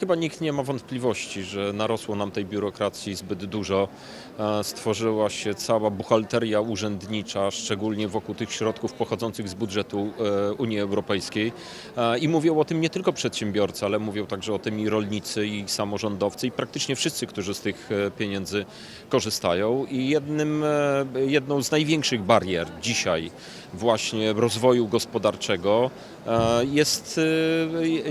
Chyba nikt nie ma wątpliwości, że narosło nam tej biurokracji zbyt dużo. E, Stworzyła się cała buchalteria urzędnicza, szczególnie wokół tych środków pochodzących z budżetu e, Unii Europejskiej. E, I mówią o tym nie tylko przedsiębiorcy, ale mówią także o tym i rolnicy, i samorządowcy, i praktycznie wszyscy, którzy z tych pieniędzy korzystają. I jednym, jedną z największych barier dzisiaj właśnie rozwoju gospodarczego jest,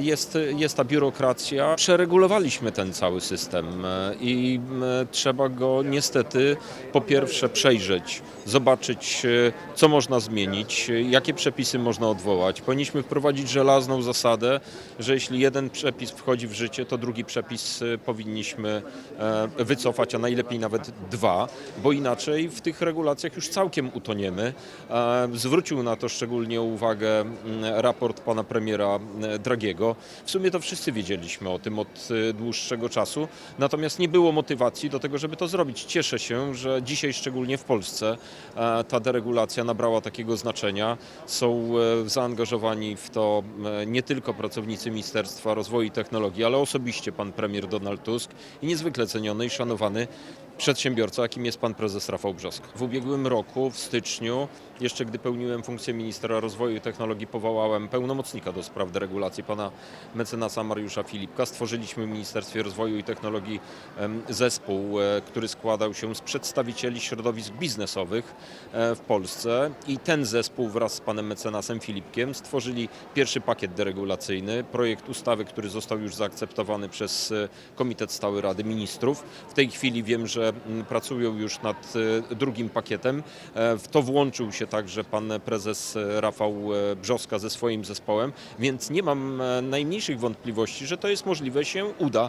jest, jest ta biurokracja. Przeregulowaliśmy ten cały system e, i m, trzeba go niestety po pierwsze przejrzeć, zobaczyć e, co można zmienić, e, jakie przepisy można odwołać. Powinniśmy wprowadzić żelazną zasadę, że jeśli jeden przepis wchodzi w życie, to drugi przepis e, powinniśmy e, wycofać, a najlepiej nawet dwa, bo inaczej w tych regulacjach już całkiem utoniemy. E, Zwrócił na to szczególnie uwagę mm, raport pana premiera e, Dragiego. W sumie to wszyscy wiedzieliśmy o tym od e, dłuższego czasu, natomiast nie było motywacji do tego, żeby to zrobić. Cieszę się, że dzisiaj szczególnie w Polsce e, ta deregulacja nabrała takiego znaczenia. Są e, zaangażowani w to e, nie tylko pracownicy Ministerstwa Rozwoju i Technologii, ale osobiście pan premier Donald Tusk i niezwykle ceniony i szanowany przedsiębiorca, jakim jest pan prezes Rafał Brzosk. W ubiegłym roku, w styczniu, jeszcze gdy pełniłem funkcję ministra rozwoju i technologii, powołałem pełnomocnika do spraw deregulacji, pana mecenasa Mariusza Filipka. Stworzyliśmy w Ministerstwie Rozwoju i Technologii zespół, e, który składał się z przedstawicieli środowisk biznesowych e, w Polsce i ten zespół wraz z panem mecenasem Filipkiem stworzyli pierwszy pakiet deregulacyjny, projekt ustawy, który został już zaakceptowany przez e, Komitet Stały Rady Ministrów. W tej chwili wiem, że mm, pracują już nad e, drugim pakietem. E, W to włączył się także pan prezes e, Rafał Brzoska ze swoim zespołem, więc nie mam najmniejszych wątpliwości, że to jest możliwe, się uda.